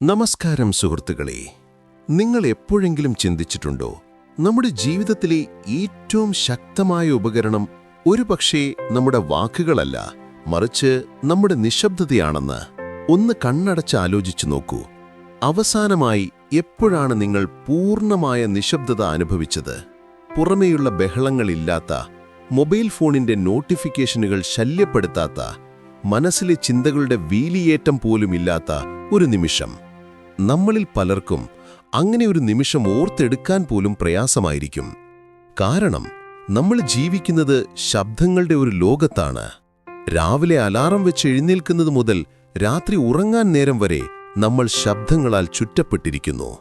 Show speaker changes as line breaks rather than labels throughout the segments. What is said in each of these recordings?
നമസ്കാരം സുഹൃത്തുക്കളെ നിങ്ങൾ എപ്പോഴെങ്കിലും ചിന്തിച്ചിട്ടുണ്ടോ? നമ്മുടെ ജീവിതത്തിലെ ഏറ്റവും ശക്തമായ ഉപകരണം ഒരുപക്ഷേ നമ്മുടെ വാക്കുകളല്ല മറിച്ച് നമ്മുടെ നിശബ്ദതയാണെന്ന് ഒന്ന് കണ്ണടച്ച് ആലോചിച്ചു നോക്കൂ. അവസാനമായി എപ്പോഴാണ് നിങ്ങൾ പൂർണമായ നിശബ്ദത അനുഭവിച്ചത്? പുറമേയുള്ള ബഹളങ്ങളില്ലാത്ത മൊബൈൽ ഫോണിന്റെ നോട്ടിഫിക്കേഷനുകൾ ശല്യപ്പെടുത്താത്ത മനസ്സിലെ ചിന്തകളുടെ വീലിയേറ്റം പോലുമില്ലാത്ത ഒരു നിമിഷം. നമ്മളിൽ പലർക്കും അങ്ങനെ ഒരു നിമിഷം ഓർത്തെടുക്കാൻ പോലും പ്രയാസമായിരിക്കും. കാരണം നമ്മൾ ജീവിക്കുന്നത് ശബ്ദങ്ങളുടെ ഒരു ലോകത്താണ്. രാവിലെ അലാറം വെച്ച് എഴുന്നേൽക്കുന്നത് മുതൽ രാത്രി ഉറങ്ങാൻ നേരം വരെ നമ്മൾ ശബ്ദങ്ങളാൽ ചുറ്റപ്പെട്ടിരിക്കുന്നു.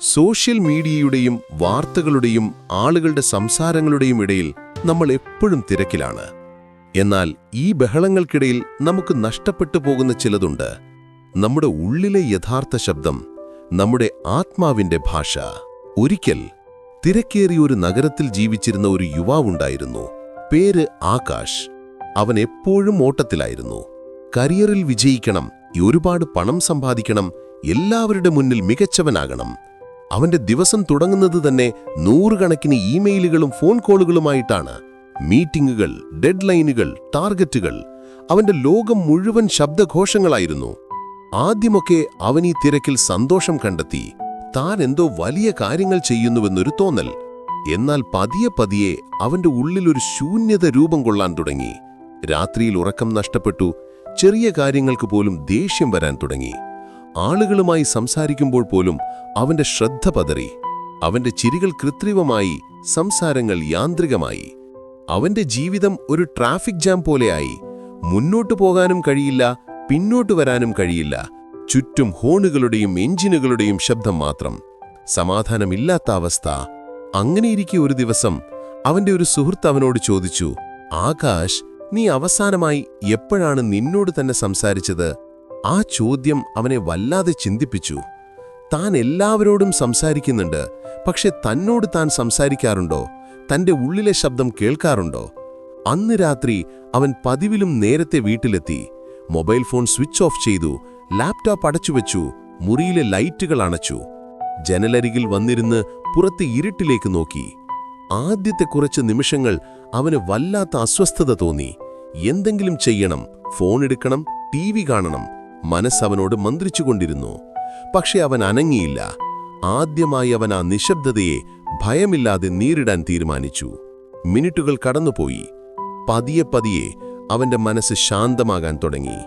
സോഷ്യൽ മീഡിയയുടെയും വാർത്തകളുടെയും ആളുകളുടെ സംസാരങ്ങളുടെയും ഇടയിൽ നമ്മൾ എപ്പോഴും തിരക്കിലാണ്. എന്നാൽ ഈ ബഹളങ്ങൾക്കിടയിൽ നമുക്ക് നഷ്ടപ്പെട്ടു പോകുന്ന ചിലതുണ്ട്. നമ്മുടെ ഉള്ളിലെ യഥാർത്ഥ ശബ്ദം നമ്മുടെ ആത്മാവിന്റെ ഭാഷ. ഒരിക്കൽ തിരക്കേറിയ ഒരു നഗരത്തിൽ ജീവിച്ചിരുന്ന ഒരു യുവാവുണ്ടായിരുന്നു. പേര് ആകാശ്. അവൻ എപ്പോഴും ഓട്ടത്തിലായിരുന്നു. കരിയറിൽ വിജയിക്കണം ഒരുപാട് പണം സമ്പാദിക്കണം എല്ലാവരുടെ മുന്നിൽ മികച്ചവനാകണം. അവന്റെ ദിവസം തുടങ്ങുന്നത് തന്നെ നൂറുകണക്കിന് ഇമെയിലുകളും ഫോൺ കോളുകളുമായിട്ടാണ്. മീറ്റിംഗുകൾ ഡെഡ്ലൈനുകൾ ടാർഗറ്റുകൾ. അവന്റെ ലോകം മുഴുവൻ ശബ്ദഘോഷങ്ങളായിരുന്നു. ആദ്യമൊക്കെ അവൻ ഈ തിരക്കിൽ സന്തോഷം കണ്ടെത്തി. താൻ എന്തോ വലിയ കാര്യങ്ങൾ ചെയ്യുന്നുവെന്നൊരു തോന്നൽ. എന്നാൽ പതിയെ പതിയെ അവന്റെ ഉള്ളിലൊരു ശൂന്യത രൂപം കൊള്ളാൻ തുടങ്ങി. രാത്രിയിൽ ഉറക്കം നഷ്ടപ്പെട്ടു. ചെറിയ കാര്യങ്ങൾക്ക് പോലും ദേഷ്യം വരാൻ തുടങ്ങി. ആളുകളുമായി സംസാരിക്കുമ്പോൾ പോലും അവന്റെ ശ്രദ്ധ പതറി. അവന്റെ ചിരികൾ കൃത്രിമമായി സംസാരങ്ങൾ യാന്ത്രികമായി. അവന്റെ ജീവിതം ഒരു ട്രാഫിക് ജാം പോലെയായി. മുന്നോട്ടു പോകാനും കഴിയില്ല പിന്നോട്ടു വരാനും കഴിയില്ല. ചുറ്റും ഹോണുകളുടെയും എഞ്ചിനുകളുടെയും ശബ്ദം മാത്രം. സമാധാനമില്ലാത്ത അവസ്ഥ. അങ്ങനെയിരിക്കെ ഒരു ദിവസം അവന്റെ ഒരു സുഹൃത്ത് അവനോട് ചോദിച്ചു ആകാശ് നീ അവസാനമായി എപ്പോഴാണ് നിന്നോട് തന്നെ സംസാരിച്ചത്? ആ ചോദ്യം അവനെ വല്ലാതെ ചിന്തിപ്പിച്ചു. താൻ എല്ലാവരോടും സംസാരിക്കുന്നുണ്ട്. പക്ഷെ തന്നോട് താൻ സംസാരിക്കാറുണ്ടോ? തന്റെ ഉള്ളിലെ ശബ്ദം കേൾക്കാറുണ്ടോ? അന്ന് രാത്രി അവൻ പതിവിലും നേരത്തെ വീട്ടിലെത്തി. മൊബൈൽ ഫോൺ സ്വിച്ച് ഓഫ് ചെയ്തു ലാപ്ടോപ്പ് അടച്ചുവെച്ചു മുറിയിലെ ലൈറ്റുകൾ അണച്ചു. ജനലരികിൽ വന്നിരുന്ന് പുറത്തെ ഇരുട്ടിലേക്ക് നോക്കി. ആദ്യത്തെ കുറച്ച് നിമിഷങ്ങൾ അവന് വല്ലാത്ത അസ്വസ്ഥത തോന്നി. എന്തെങ്കിലും ചെയ്യണം ഫോൺ എടുക്കണം ടി വി കാണണം മനസ്സവനോട് മന്ത്രിച്ചുകൊണ്ടിരുന്നു പക്ഷെ അവൻ അനങ്ങിയില്ല. ആദ്യമായി അവൻ ആ നിശബ്ദതയെ ഭയമില്ലാതെ നേരിടാൻ തീരുമാനിച്ചു. മിനിറ്റുകൾ കടന്നുപോയി. പതിയെ പതിയെ അവന്റെ മനസ്സ് ശാന്തമാകാൻ തുടങ്ങി.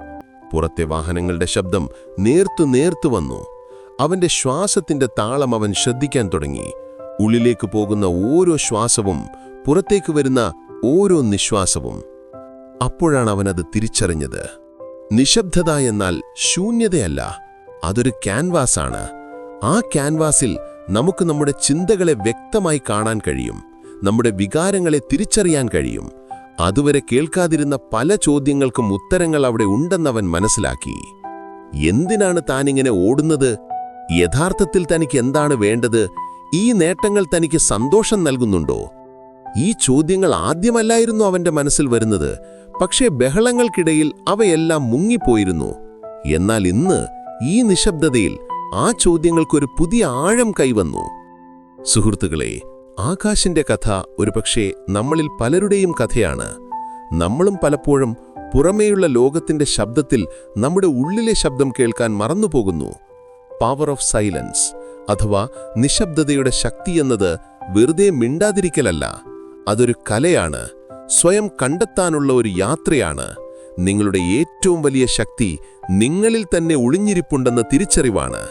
പുറത്തെ വാഹനങ്ങളുടെ ശബ്ദം നേർത്തു നേർത്തു വന്നു. അവന്റെ ശ്വാസത്തിന്റെ താളം അവൻ ശ്രദ്ധിക്കാൻ തുടങ്ങി. ഉള്ളിലേക്ക് പോകുന്ന ഓരോ ശ്വാസവും പുറത്തേക്ക് വരുന്ന ഓരോ നിശ്വാസവും. അപ്പോഴാണ് അവനത് തിരിച്ചറിഞ്ഞത്. നിശബ്ദത എന്നാൽ ശൂന്യതയല്ല അതൊരു ക്യാൻവാസാണ്. ആ ക്യാൻവാസിൽ നമുക്ക് നമ്മുടെ ചിന്തകളെ വ്യക്തമായി കാണാൻ കഴിയും നമ്മുടെ വികാരങ്ങളെ തിരിച്ചറിയാൻ കഴിയും. അതുവരെ കേൾക്കാതിരുന്ന പല ചോദ്യങ്ങൾക്കും ഉത്തരങ്ങൾ അവിടെ ഉണ്ടെന്നവൻ മനസ്സിലാക്കി. എന്തിനാണ് താനിങ്ങനെ ഓടുന്നത്? യഥാർത്ഥത്തിൽ തനിക്ക് എന്താണ് വേണ്ടത്? ഈ നേട്ടങ്ങൾ തനിക്ക് സന്തോഷം നൽകുന്നുണ്ടോ? ഈ ചോദ്യങ്ങൾ ആദ്യമല്ലായിരുന്നു അവന്റെ മനസ്സിൽ വരുന്നത്. പക്ഷേ ബഹളങ്ങൾക്കിടയിൽ അവയെല്ലാം മുങ്ങിപ്പോയിരുന്നു. എന്നാൽ ഇന്ന് ഈ നിശബ്ദതയിൽ ആ ചോദ്യങ്ങൾക്കൊരു പുതിയ ആഴം കൈവന്നു. സുഹൃത്തുക്കളെ ആകാശിന്റെ കഥ ഒരുപക്ഷെ നമ്മളിൽ പലരുടെയും കഥയാണ്. നമ്മളും പലപ്പോഴും പുറമേയുള്ള ലോകത്തിന്റെ ശബ്ദത്തിൽ നമ്മുടെ ഉള്ളിലെ ശബ്ദം കേൾക്കാൻ മറന്നുപോകുന്നു. പവർ ഓഫ് സൈലൻസ് അഥവാ നിശബ്ദതയുടെ ശക്തി എന്നത് വെറുതെ മിണ്ടാതിരിക്കലല്ല. അതൊരു കലയാണ്. സ്വയം കണ്ടെത്താനുള്ള ഒരു യാത്രയാണ്. നിങ്ങളുടെ ഏറ്റവും വലിയ ശക്തി നിങ്ങളിൽ തന്നെ ഒളിഞ്ഞിരിപ്പുണ്ടെന്ന തിരിച്ചറിവാണ്.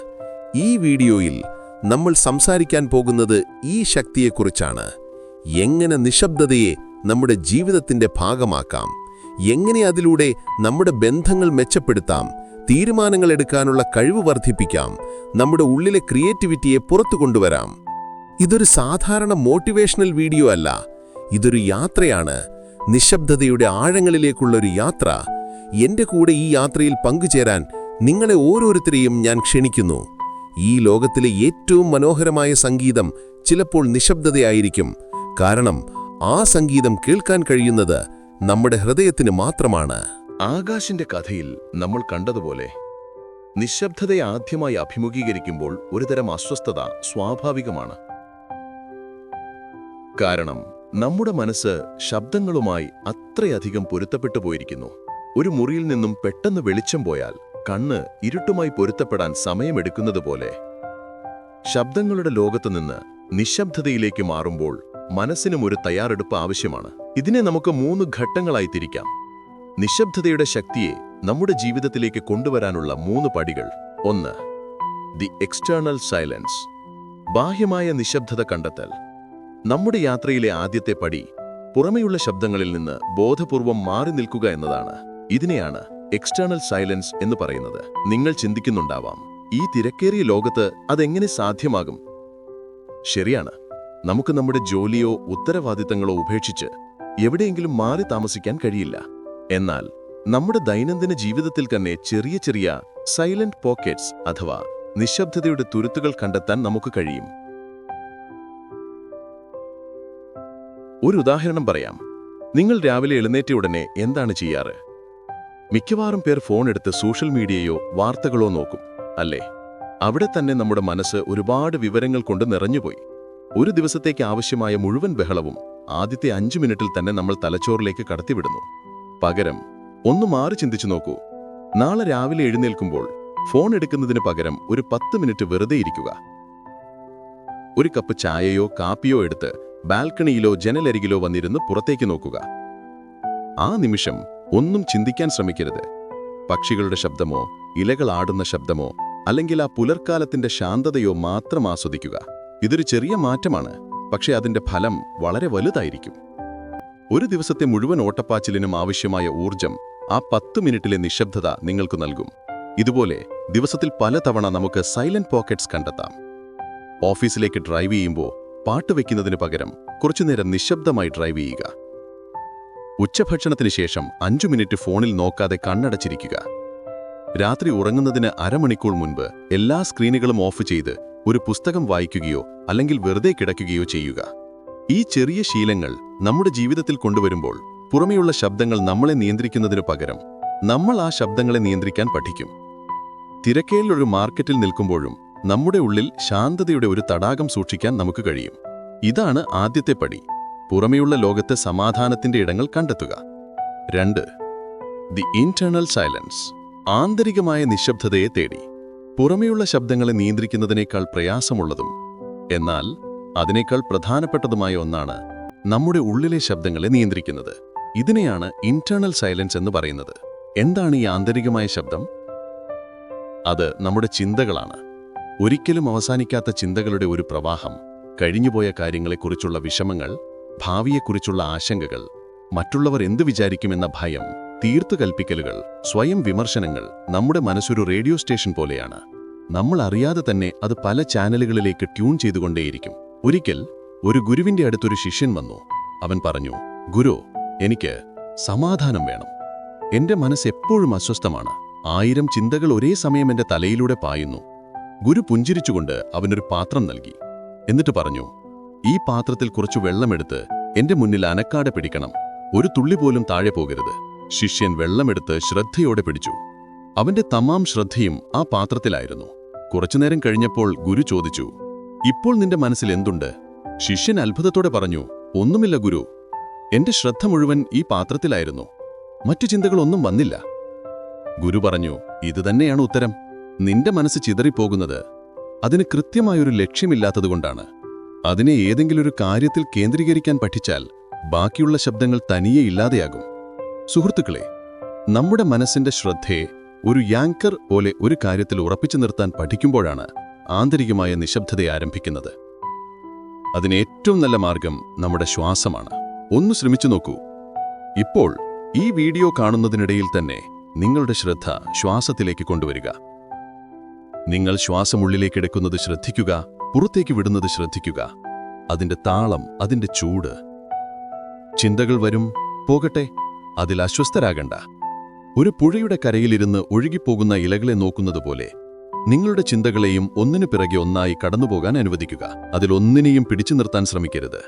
ഈ വീഡിയോയിൽ നമ്മൾ സംസാരിക്കാൻ പോകുന്നത് ഈ ശക്തിയെക്കുറിച്ചാണ്. എങ്ങനെ നിശബ്ദതയെ നമ്മുടെ ജീവിതത്തിന്റെ ഭാഗമാക്കാം? എങ്ങനെ അതിലൂടെ നമ്മുടെ ബന്ധങ്ങൾ മെച്ചപ്പെടുത്താം? തീരുമാനങ്ങൾ എടുക്കാനുള്ള കഴിവ് വർദ്ധിപ്പിക്കാം? നമ്മുടെ ഉള്ളിലെ ക്രിയേറ്റിവിറ്റിയെ പുറത്തു കൊണ്ടുവരാം? ഇതൊരു സാധാരണ മോട്ടിവേഷണൽ വീഡിയോ അല്ല. ഇതൊരു യാത്രയാണ്. നിശബ്ദതയുടെ ആഴങ്ങളിലേക്കുള്ള ഒരു യാത്ര. എന്റെ കൂടെ ഈ യാത്രയിൽ പങ്കുചേരാൻ നിങ്ങളെ ഓരോരുത്തരെയും ഞാൻ ക്ഷണിക്കുന്നു. ഈ ലോകത്തിലെ ഏറ്റവും മനോഹരമായ സംഗീതം ചിലപ്പോൾ നിശബ്ദതയായിരിക്കും. കാരണം ആ സംഗീതം കേൾക്കാൻ കഴിയുന്നത് നമ്മുടെ ഹൃദയത്തിന് മാത്രമാണ്.
ആകാശിന്റെ കഥയിൽ നമ്മൾ കണ്ടതുപോലെ നിശബ്ദതയെ ആദ്യമായി അഭിമുഖീകരിക്കുമ്പോൾ ഒരുതരം അസ്വസ്ഥത സ്വാഭാവികമാണ്. കാരണം നമ്മുടെ മനസ്സ് ശബ്ദങ്ങളുമായി അത്രയധികം പൊരുത്തപ്പെട്ടു പോയിരിക്കുന്നു. ഒരു മുറിയിൽ നിന്നും പെട്ടെന്ന് വെളിച്ചം പോയാൽ കണ്ണ് ഇരുട്ടുമായി പൊരുത്തപ്പെടാൻ സമയമെടുക്കുന്നത് പോലെ ശബ്ദങ്ങളുടെ ലോകത്തു നിന്ന് നിശബ്ദതയിലേക്ക് മാറുമ്പോൾ മനസ്സിനും ഒരു തയ്യാറെടുപ്പ് ആവശ്യമാണ്. ഇതിനെ നമുക്ക് മൂന്ന് ഘട്ടങ്ങളായി തിരിക്കാം. നിശബ്ദതയുടെ ശക്തിയെ നമ്മുടെ ജീവിതത്തിലേക്ക് കൊണ്ടുവരാനുള്ള മൂന്ന് പടികൾ. ഒന്ന് ദി എക്സ്റ്റേണൽ സൈലൻസ് ബാഹ്യമായ നിശബ്ദത കണ്ടെത്തൽ. നമ്മുടെ യാത്രയിലെ ആദ്യത്തെ പടി പുറമെയുള്ള ശബ്ദങ്ങളിൽ നിന്ന് ബോധപൂർവം മാറി നിൽക്കുക എന്നതാണ്. ഇതിനെയാണ് എക്സ്റ്റേണൽ സൈലൻസ് എന്ന് പറയുന്നത് നിങ്ങൾ ചിന്തിക്കുന്നുണ്ടാവാം. ഈ തിരക്കേറിയ ലോകത്ത് അതെങ്ങനെ സാധ്യമാകും? ശരിയാണ്. നമുക്ക് നമ്മുടെ ജോലിയോ ഉത്തരവാദിത്തങ്ങളോ ഉപേക്ഷിച്ച് എവിടെയെങ്കിലും മാറി താമസിക്കാൻ കഴിയില്ല. എന്നാൽ നമ്മുടെ ദൈനംദിന ജീവിതത്തിൽ തന്നെ ചെറിയ ചെറിയ സൈലന്റ് പോക്കറ്റ്സ് അഥവാ നിശബ്ദതയുടെ തുരുത്തുകൾ കണ്ടെത്താൻ നമുക്ക് കഴിയും. ഒരു ഉദാഹരണം പറയാം. നിങ്ങൾ രാവിലെ എഴുന്നേറ്റ ഉടനെ എന്താണ് ചെയ്യാറ്? മിക്കവാറും പേർ ഫോൺ എടുത്ത് സോഷ്യൽ മീഡിയയോ വാർത്തകളോ നോക്കും അല്ലേ? അവിടെ തന്നെ നമ്മുടെ മനസ്സ് ഒരുപാട് വിവരങ്ങൾ കൊണ്ട് നിറഞ്ഞുപോയി. ഒരു ദിവസത്തേക്ക് ആവശ്യമായ മുഴുവൻ ബഹളവും ആദ്യത്തെ അഞ്ചു മിനിറ്റിൽ തന്നെ നമ്മൾ തലച്ചോറിലേക്ക് കടത്തിവിടുന്നു. പകരം ഒന്ന് മാറി ചിന്തിച്ചു നോക്കൂ. നാളെ രാവിലെ എഴുന്നേൽക്കുമ്പോൾ ഫോൺ എടുക്കുന്നതിന് പകരം ഒരു പത്ത് മിനിറ്റ് വെറുതെ ഇരിക്കുക. ഒരു കപ്പ് ചായയോ കാപ്പിയോ എടുത്ത് ബാൽക്കണിയിലോ ജനലരികിലോ വന്നിരുന്ന് പുറത്തേക്ക് നോക്കുക. ആ നിമിഷം ഒന്നും ചിന്തിക്കാൻ ശ്രമിക്കരുത്. പക്ഷികളുടെ ശബ്ദമോ ഇലകൾ ആടുന്ന ശബ്ദമോ അല്ലെങ്കിൽ ആ പുലർക്കാലത്തിന്റെ ശാന്തതയോ മാത്രം ആസ്വദിക്കുക. ഇതൊരു ചെറിയ മാറ്റമാണ് പക്ഷേ അതിന്റെ ഫലം വളരെ വലുതായിരിക്കും. ഒരു ദിവസത്തെ മുഴുവൻ ഓട്ടപ്പാച്ചിലിനും ആവശ്യമായ ഊർജം ആ പത്ത് മിനിറ്റിലെ നിശബ്ദത നിങ്ങൾക്ക് നൽകും. ഇതുപോലെ ദിവസത്തിൽ പലതവണ നമുക്ക് സൈലന്റ് പോക്കറ്റ്സ് കണ്ടെത്താം. ഓഫീസിലേക്ക് ഡ്രൈവ് ചെയ്യുമ്പോൾ പാട്ട് വയ്ക്കുന്നതിന് പകരം കുറച്ചുനേരം നിശബ്ദമായി ഡ്രൈവ് ചെയ്യുക. ഉച്ചഭക്ഷണത്തിന് ശേഷം അഞ്ചു മിനിറ്റ് ഫോണിൽ നോക്കാതെ കണ്ണടച്ചിരിക്കുക. രാത്രി ഉറങ്ങുന്നതിന് അരമണിക്കൂർ മുൻപ് എല്ലാ സ്ക്രീനുകളും ഓഫ് ചെയ്ത് ഒരു പുസ്തകം വായിക്കുകയോ അല്ലെങ്കിൽ വെറുതെ കിടക്കുകയോ ചെയ്യുക. ഈ ചെറിയ ശീലങ്ങൾ നമ്മുടെ ജീവിതത്തിൽ കൊണ്ടുവരുമ്പോൾ പുറമെയുള്ള ശബ്ദങ്ങൾ നമ്മളെ നിയന്ത്രിക്കുന്നതിനു പകരം നമ്മൾ ആ ശബ്ദങ്ങളെ നിയന്ത്രിക്കാൻ പഠിക്കും. തിരക്കേലൊരു മാർക്കറ്റിൽ നിൽക്കുമ്പോഴും നമ്മുടെ ഉള്ളിൽ ശാന്തതയുടെ ഒരു തടാകം സൂക്ഷിക്കാൻ നമുക്ക് കഴിയും. ഇതാണ് ആദ്യത്തെ പടി. പുറമെയുള്ള ലോകത്ത് സമാധാനത്തിന്റെ ഇടങ്ങൾ കണ്ടെത്തുക. രണ്ട് ദി ഇന്റേണൽ സൈലൻസ് ആന്തരികമായ നിശബ്ദതയെ തേടി. പുറമെയുള്ള ശബ്ദങ്ങളെ നിയന്ത്രിക്കുന്നതിനേക്കാൾ പ്രയാസമുള്ളതും എന്നാൽ അതിനേക്കാൾ പ്രധാനപ്പെട്ടതുമായ ഒന്നാണ് നമ്മുടെ ഉള്ളിലെ ശബ്ദങ്ങളെ നിയന്ത്രിക്കുന്നത്. ഇതിനെയാണ് ഇന്റേണൽ സൈലൻസ് എന്ന് പറയുന്നത്. എന്താണ് ഈ ആന്തരികമായ ശബ്ദം? അത് നമ്മുടെ ചിന്തകളാണ്. ഒരിക്കലും അവസാനിക്കാത്ത ചിന്തകളുടെ ഒരു പ്രവാഹം കഴിഞ്ഞുപോയ കാര്യങ്ങളെക്കുറിച്ചുള്ള വിഷമങ്ങൾ ഭാവിയെക്കുറിച്ചുള്ള ആശങ്കകൾ മറ്റുള്ളവർ എന്തു വിചാരിക്കുമെന്ന ഭയം തീർത്തു കൽപ്പിക്കലുകൾ സ്വയം വിമർശനങ്ങൾ നമ്മുടെ മനസ്സൊരു റേഡിയോ സ്റ്റേഷൻ പോലെയാണ്. നമ്മൾ അറിയാതെ തന്നെ അത് പല ചാനലുകളിലേക്ക് ട്യൂൺ ചെയ്തുകൊണ്ടേയിരിക്കും. ഒരിക്കൽ ഒരു ഗുരുവിന്റെ അടുത്തൊരു ശിഷ്യൻ വന്നു. അവൻ പറഞ്ഞു ഗുരു എനിക്ക് സമാധാനം വേണം. എന്റെ മനസ്സ് എപ്പോഴും അസ്വസ്ഥമാണ്. ആയിരം ചിന്തകൾ ഒരേ സമയം എന്റെ തലയിലൂടെ പായുന്നു. ഗുരു പുഞ്ചിരിച്ചുകൊണ്ട് അവനൊരു പാത്രം നൽകി. എന്നിട്ട് പറഞ്ഞു ഈ പാത്രത്തിൽ കുറച്ചു വെള്ളമെടുത്ത് എന്റെ മുന്നിൽ അനക്കാടെ പിടിക്കണം. ഒരു തുള്ളി പോലും താഴെ പോകരുത്. ശിഷ്യൻ വെള്ളമെടുത്ത് ശ്രദ്ധയോടെ പിടിച്ചു. അവന്റെ തമാം ശ്രദ്ധയും ആ പാത്രത്തിലായിരുന്നു. കുറച്ചുനേരം കഴിഞ്ഞപ്പോൾ ഗുരു ചോദിച്ചു ഇപ്പോൾ നിന്റെ മനസ്സിൽ എന്തുണ്ട്? ശിഷ്യൻ അത്ഭുതത്തോടെ പറഞ്ഞു ഒന്നുമില്ല ഗുരു. എന്റെ ശ്രദ്ധ മുഴുവൻ ഈ പാത്രത്തിലായിരുന്നു. മറ്റു ചിന്തകളൊന്നും വന്നില്ല. ഗുരു പറഞ്ഞു ഇതുതന്നെയാണ് ഉത്തരം. നിന്റെ മനസ്സ് ചിതറിപ്പോകുന്നത്. അതിന് കൃത്യമായൊരു ലക്ഷ്യമില്ലാത്തതുകൊണ്ടാണ്. അതിനെ ഏതെങ്കിലും ഒരു കാര്യത്തിൽ കേന്ദ്രീകരിക്കാൻ പഠിച്ചാൽ ബാക്കിയുള്ള ശബ്ദങ്ങൾ തനിയെ ഇല്ലാതെയാകും. സുഹൃത്തുക്കളെ നമ്മുടെ മനസ്സിന്റെ ശ്രദ്ധയെ ഒരു യാങ്കർ പോലെ ഒരു കാര്യത്തിൽ ഉറപ്പിച്ചു നിർത്താൻ പഠിക്കുമ്പോഴാണ് ആന്തരികമായ നിശബ്ദത ആരംഭിക്കുന്നത്. അതിന് ഏറ്റവും നല്ല മാർഗം നമ്മുടെ ശ്വാസമാണ്. ഒന്ന് ശ്രമിച്ചു നോക്കൂ. ഇപ്പോൾ ഈ വീഡിയോ കാണുന്നതിനിടയിൽ തന്നെ നിങ്ങളുടെ ശ്രദ്ധ ശ്വാസത്തിലേക്ക് കൊണ്ടുവരിക. നിങ്ങൾ ശ്വാസമുള്ളിലേക്കെടുക്കുന്നത് ശ്രദ്ധിക്കുക. പുറത്തേക്ക് വിടുന്നത് ശ്രദ്ധിക്കുക. അതിന്റെ താളം അതിന്റെ ചൂട്. ചിന്തകൾ വരും പോകട്ടെ അതിൽ അസ്വസ്ഥരാകണ്ട. ഒരു പുഴയുടെ കരയിലിരുന്ന് ഒഴുകിപ്പോകുന്ന ഇലകളെ നോക്കുന്നതുപോലെ നിങ്ങളുടെ ചിന്തകളെയും ഒന്നിനു പിറകെ ഒന്നായി കടന്നുപോകാൻ അനുവദിക്കുക. അതിലൊന്നിനെയും പിടിച്ചു നിർത്താൻ ശ്രമിക്കരുത്.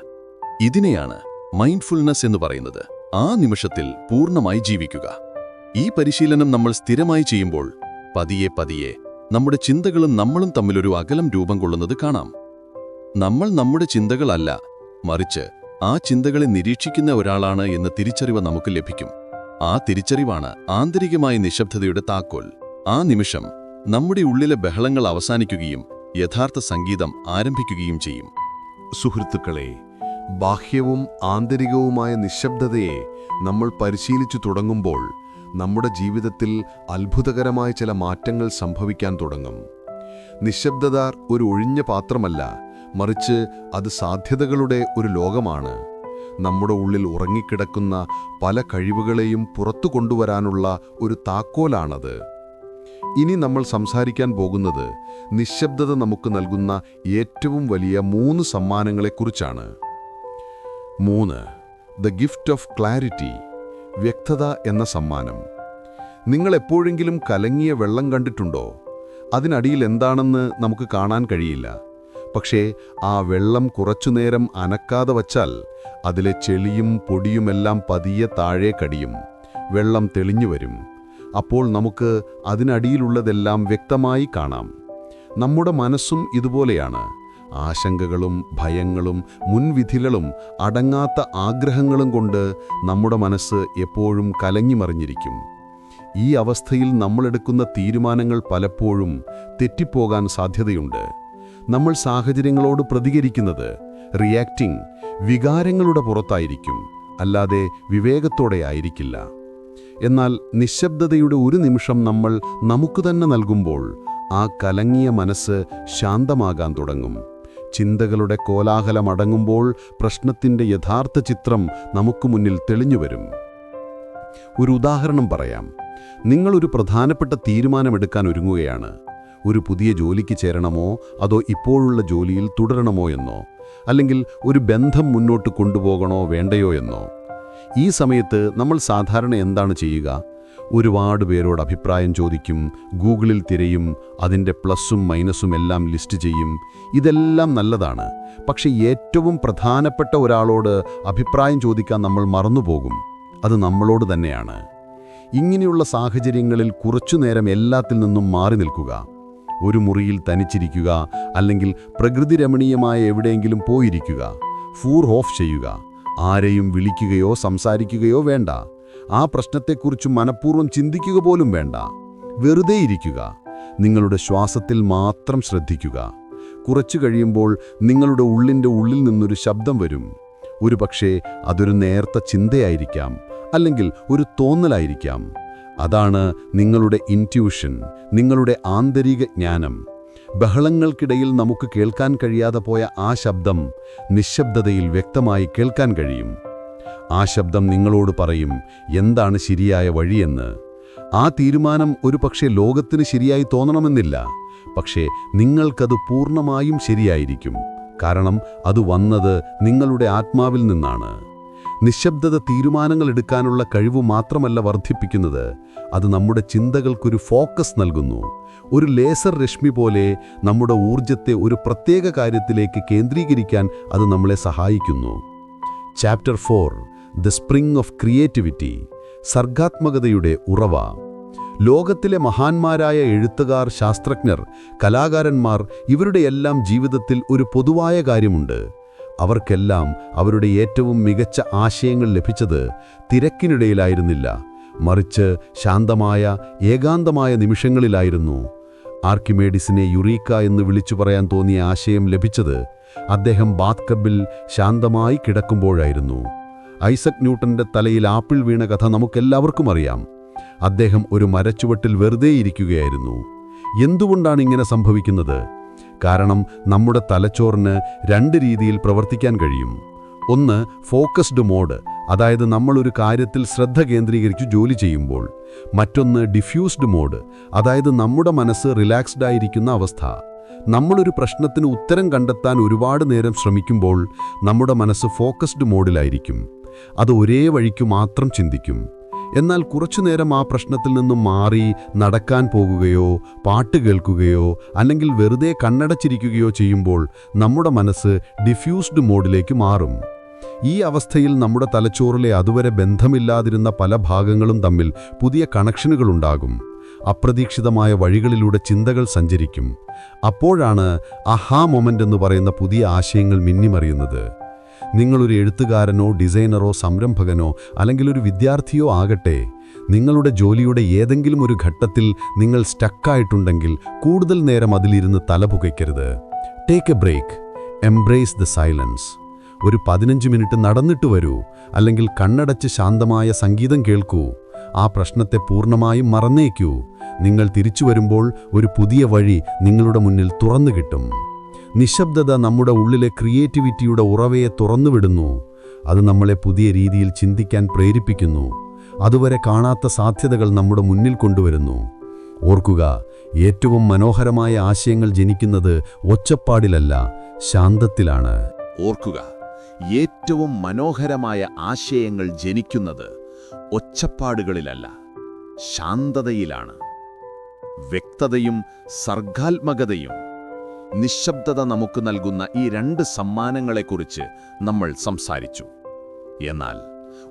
ഇതിനെയാണ് മൈൻഡ്ഫുൾനെസ് എന്ന് പറയുന്നത്. ആ നിമിഷത്തിൽ പൂർണമായി ജീവിക്കുക. ഈ പരിശീലനം നമ്മൾ സ്ഥിരമായി ചെയ്യുമ്പോൾ
പതിയെ പതിയെ നമ്മുടെ ചിന്തകളും നമ്മളും തമ്മിലൊരു അകലം രൂപം കൊള്ളുന്നത് കാണാം. നമ്മൾ നമ്മുടെ ചിന്തകളല്ല മറിച്ച് ആ ചിന്തകളെ നിരീക്ഷിക്കുന്ന ഒരാളാണ് എന്ന തിരിച്ചറിവ് നമുക്ക് ലഭിക്കും. ആ തിരിച്ചറിവാണ് ആന്തരികമായ നിശബ്ദതയുടെ താക്കോൽ. ആ നിമിഷം നമ്മുടെ ഉള്ളിലെ ബഹളങ്ങൾ അവസാനിക്കുകയും യഥാർത്ഥ സംഗീതം ആരംഭിക്കുകയും ചെയ്യും.
സുഹൃത്തുക്കളെ ബാഹ്യവും ആന്തരികവുമായ നിശബ്ദതയെ നമ്മൾ പരിശീലിച്ചു തുടങ്ങുമ്പോൾ നമ്മുടെ ജീവിതത്തിൽ അത്ഭുതകരമായ ചില മാറ്റങ്ങൾ സംഭവിക്കാൻ തുടങ്ങും. നിശബ്ദത ഒരു ഒഴിഞ്ഞ പാത്രമല്ല മറിച്ച് അത് സാധ്യതകളുടെ ഒരു ലോകമാണ്. നമ്മുടെ ഉള്ളിൽ ഉറങ്ങിക്കിടക്കുന്ന പല കഴിവുകളെയും പുറത്തു കൊണ്ടുവരാനുള്ള ഒരു താക്കോലാണത്. ഇനി നമ്മൾ സംസാരിക്കാൻ പോകുന്നത് നിശബ്ദത നമുക്ക് നൽകുന്ന ഏറ്റവും വലിയ മൂന്ന് സമ്മാനങ്ങളെക്കുറിച്ചാണ്. മൂന്ന് ദ ഗിഫ്റ്റ് ഓഫ് ക്ലാരിറ്റി വ്യക്തത എന്ന സമ്മാനം. നിങ്ങൾ എപ്പോഴെങ്കിലും കലങ്ങിയ വെള്ളം കണ്ടിട്ടുണ്ടോ? അതിനടിയിൽ എന്താണെന്ന് നമുക്ക് കാണാൻ കഴിയില്ല. പക്ഷേ ആ വെള്ളം കുറച്ചുനേരം അനക്കാതെ വച്ചാൽ അതിലെ ചെളിയും പൊടിയുമെല്ലാം പതിയെ താഴെ കടിയും. വെള്ളം തെളിഞ്ഞു വരും. അപ്പോൾ നമുക്ക് അതിനടിയിലുള്ളതെല്ലാം വ്യക്തമായി കാണാം. നമ്മുടെ മനസ്സും ഇതുപോലെയാണ്. ആശങ്കകളും ഭയങ്ങളും മുൻവിധികളും അടങ്ങാത്ത ആഗ്രഹങ്ങളും കൊണ്ട് നമ്മുടെ മനസ്സ് എപ്പോഴും കലങ്ങിമറിഞ്ഞിരിക്കും. ഈ അവസ്ഥയിൽ നമ്മളെടുക്കുന്ന തീരുമാനങ്ങൾ പലപ്പോഴും തെറ്റിപ്പോകാൻ സാധ്യതയുണ്ട്. നമ്മൾ സാഹചര്യങ്ങളോട് പ്രതികരിക്കുന്നത് റിയാക്റ്റിംഗ് വികാരങ്ങളുടെ പുറത്തായിരിക്കും അല്ലാതെ വിവേകത്തോടെ ആയിരിക്കില്ല. എന്നാൽ നിശബ്ദതയുടെ ഒരു നിമിഷം നമ്മൾ നമുക്ക് തന്നെ നൽകുമ്പോൾ ആ കലങ്ങിയ മനസ്സ് ശാന്തമാകാൻ തുടങ്ങും. ചിന്തകളുടെ കോലാഹലമടങ്ങുമ്പോൾ പ്രശ്നത്തിന്റെ യഥാർത്ഥ ചിത്രം നമുക്ക് മുന്നിൽ തെളിഞ്ഞുവരും. ഒരു ഉദാഹരണം പറയാം. നിങ്ങളൊരു പ്രധാനപ്പെട്ട തീരുമാനമെടുക്കാൻ ഒരുങ്ങുകയാണ്. ഒരു പുതിയ ജോലിക്ക് ചേരണമോ അതോ ഇപ്പോഴുള്ള ജോലിയിൽ തുടരണമോ എന്നോ അല്ലെങ്കിൽ ഒരു ബന്ധം മുന്നോട്ട് കൊണ്ടുപോകണോ വേണ്ടയോ എന്നോ. ഈ സമയത്ത് നമ്മൾ സാധാരണ എന്താണ് ചെയ്യുക? ഒരുപാട് പേരോട് അഭിപ്രായം ചോദിക്കും ഗൂഗിളിൽ തിരയും അതിന്റെ പ്ലസ്സും മൈനസും എല്ലാം ലിസ്റ്റ് ചെയ്യും. ഇതെല്ലാം നല്ലതാണ്. പക്ഷേ ഏറ്റവും പ്രധാനപ്പെട്ട ഒരാളോട് അഭിപ്രായം ചോദിക്കാൻ നമ്മൾ മറന്നുപോകും. അത് നമ്മളോട് തന്നെയാണ്. ഇങ്ങനെയുള്ള സാഹചര്യങ്ങളിൽ കുറച്ചുനേരം എല്ലാത്തിൽ നിന്നും മാറി നിൽക്കുക. ഒരു മുറിയിൽ തനിച്ചിരിക്കുക അല്ലെങ്കിൽ പ്രകൃതി രമണീയമായ എവിടെയെങ്കിലും പോയിരിക്കുക. ഫൂർ ഓഫ് ചെയ്യുക. ആരെയും വിളിക്കുകയോ സംസാരിക്കുകയോ വേണ്ട. ആ പ്രശ്നത്തെക്കുറിച്ച് മനഃപൂർവം ചിന്തിക്കുക പോലും വേണ്ട. വെറുതെ ഇരിക്കുക. നിങ്ങളുടെ ശ്വാസത്തിൽ മാത്രം ശ്രദ്ധിക്കുക. കുറച്ചു കഴിയുമ്പോൾ നിങ്ങളുടെ ഉള്ളിന്റെ ഉള്ളിൽ നിന്നൊരു ശബ്ദം വരും. ഒരു പക്ഷേ അതൊരു നേർത്ത ചിന്തയായിരിക്കാം. അല്ലെങ്കിൽ ഒരു തോന്നലായിരിക്കാം. അതാണ് നിങ്ങളുടെ ഇന്റ്യൂഷൻ നിങ്ങളുടെ ആന്തരിക ജ്ഞാനം. ബഹളങ്ങൾക്കിടയിൽ നമുക്ക് കേൾക്കാൻ കഴിയാതെ പോയ ആ ശബ്ദം നിശബ്ദതയിൽ വ്യക്തമായി കേൾക്കാൻ കഴിയും. ആ ശബ്ദം നിങ്ങളോട് പറയും എന്താണ് ശരിയായ വഴിയെന്ന്? ആ തീരുമാനം ഒരു പക്ഷേ ലോകത്തിന് ശരിയായി തോന്നണമെന്നില്ല. പക്ഷേ നിങ്ങൾക്കത് പൂർണമായും ശരിയായിരിക്കും. കാരണം അത് വന്നത് നിങ്ങളുടെ ആത്മാവിൽ നിന്നാണ്. നിശബ്ദത തീരുമാനങ്ങൾ എടുക്കാനുള്ള കഴിവ് മാത്രമല്ല വർദ്ധിപ്പിക്കുന്നത്. അത് നമ്മുടെ ചിന്തകൾക്കൊരു ഫോക്കസ് നൽകുന്നു. ഒരു ലേസർ രശ്മി പോലെ നമ്മുടെ ഊർജത്തെ ഒരു പ്രത്യേക കാര്യത്തിലേക്ക് കേന്ദ്രീകരിക്കാൻ അത് നമ്മളെ സഹായിക്കുന്നു. Chapter four. The spring of creativity സർഗാത്മകതയുടെ ഉറവ. ലോകത്തിലെ മഹാന്മാരായ എഴുത്തുകാർ ശാസ്ത്രജ്ഞർ കലാകാരന്മാർ ഇവരുടെയെല്ലാം ജീവിതത്തിൽ ഒരു പൊതുവായ കാര്യമുണ്ട്. അവർക്കെല്ലാം അവരുടെ ഏറ്റവും മികച്ച ആശയങ്ങൾ ലഭിച്ചത് തിരക്കിനിടയിലായിരുന്നില്ല. മറിച്ച് ശാന്തമായ ഏകാന്തമായ നിമിഷങ്ങളിലായിരുന്നു. ആർക്കിമേഡിസിനെ യുറീക്ക എന്ന് വിളിച്ചു പറയാൻ തോന്നിയ ആശയം ലഭിച്ചത് അദ്ദേഹം ബാത്കബിൽ ശാന്തമായി കിടക്കുമ്പോഴായിരുന്നു. ഐസക് ന്യൂട്ടന്റെ തലയിൽ ആപ്പിൾ വീണ കഥ നമുക്കെല്ലാവർക്കും അറിയാം. അദ്ദേഹം ഒരു മരച്ചുവട്ടിൽ വെറുതെ ഇരിക്കുകയായിരുന്നു. എന്തുകൊണ്ടാണ് ഇങ്ങനെ സംഭവിക്കുന്നത്? കാരണം നമ്മുടെ തലച്ചോറിന് രണ്ട് രീതിയിൽ പ്രവർത്തിക്കാൻ കഴിയും. ഒന്ന് ഫോക്കസ്ഡ് മോഡ് അതായത് നമ്മൾ ഒരു കാര്യത്തിൽ ശ്രദ്ധ കേന്ദ്രീകരിച്ച് ജോലി ചെയ്യുമ്പോൾ. മറ്റൊന്ന് ഡിഫ്യൂസ്ഡ് മോഡ് അതായത് നമ്മുടെ മനസ്സ് റിലാക്സ്ഡ് ആയിരിക്കുന്ന അവസ്ഥ. നമ്മളൊരു പ്രശ്നത്തിന് ഉത്തരം കണ്ടെത്താൻ ഒരുപാട് നേരം ശ്രമിക്കുമ്പോൾ നമ്മുടെ മനസ്സ് ഫോക്കസ്ഡ് മോഡിലായിരിക്കും. അത് ഒരേ വഴിക്കു മാത്രം ചിന്തിക്കും. എന്നാൽ കുറച്ചുനേരം ആ പ്രശ്നത്തിൽ നിന്നും മാറി നടക്കാൻ പോകുകയോ പാട്ട് കേൾക്കുകയോ അല്ലെങ്കിൽ വെറുതെ കണ്ണടച്ചിരിക്കുകയോ ചെയ്യുമ്പോൾ നമ്മുടെ മനസ്സ് ഡിഫ്യൂസ്ഡ് മോഡിലേക്ക് മാറും. ഈ അവസ്ഥയിൽ നമ്മുടെ തലച്ചോറിലെ അതുവരെ ബന്ധമില്ലാതിരുന്ന പല ഭാഗങ്ങളും തമ്മിൽ പുതിയ കണക്ഷനുകളുണ്ടാകും അപ്രതീക്ഷിതമായ വഴികളിലൂടെ ചിന്തകൾ സഞ്ചരിക്കും. അപ്പോഴാണ് അഹാ മൊമെന്റ് എന്ന് പറയുന്ന പുതിയ ആശയങ്ങൾ മിന്നിമറിയുന്നത്. നിങ്ങളൊരു എഴുത്തുകാരനോ ഡിസൈനറോ സംരംഭകനോ അല്ലെങ്കിൽ ഒരു വിദ്യാർത്ഥിയോ ആകട്ടെ. നിങ്ങളുടെ ജോലിയുടെ ഏതെങ്കിലും ഒരു ഘട്ടത്തിൽ നിങ്ങൾ സ്റ്റക്കായിട്ടുണ്ടെങ്കിൽ കൂടുതൽ നേരം അതിലിരുന്ന് തലപുകയ്ക്കരുത്. Take a break embrace the silence ഒരു പതിനഞ്ച് മിനിറ്റ് നടന്നിട്ട് വരൂ. അല്ലെങ്കിൽ കണ്ണടച്ച് ശാന്തമായ സംഗീതം കേൾക്കൂ. ആ പ്രശ്നത്തെ പൂർണമായും മറന്നേക്കൂ. നിങ്ങൾ തിരിച്ചു വരുമ്പോൾ ഒരു പുതിയ വഴി നിങ്ങളുടെ മുന്നിൽ തുറന്നു കിട്ടും. നിശബ്ദത നമ്മുടെ ഉള്ളിലെ ക്രിയേറ്റിവിറ്റിയുടെ ഉറവയെ തുറന്നുവിടുന്നു. അത് നമ്മളെ പുതിയ രീതിയിൽ ചിന്തിക്കാൻ പ്രേരിപ്പിക്കുന്നു. അതുവരെ കാണാത്ത സാധ്യതകൾ നമ്മുടെ മുന്നിൽ കൊണ്ടുവരുന്നു. ഓർക്കുക ഏറ്റവും മനോഹരമായ ആശയങ്ങൾ ജനിക്കുന്നത് ഒച്ചപ്പാടിലല്ല ശാന്തത്തിലാണ്.
ഓർക്കുക ഏറ്റവും മനോഹരമായ ആശയങ്ങൾ ജനിക്കുന്നത് ഒച്ചപ്പാടുകളിലല്ല ശാന്തതയിലാണ്. വ്യക്തതയും സർഗാത്മകതയും നിശബ്ദത നമുക്ക് നൽകുന്ന ഈ രണ്ട് സമ്മാനങ്ങളെക്കുറിച്ച് നമ്മൾ സംസാരിച്ചു. എന്നാൽ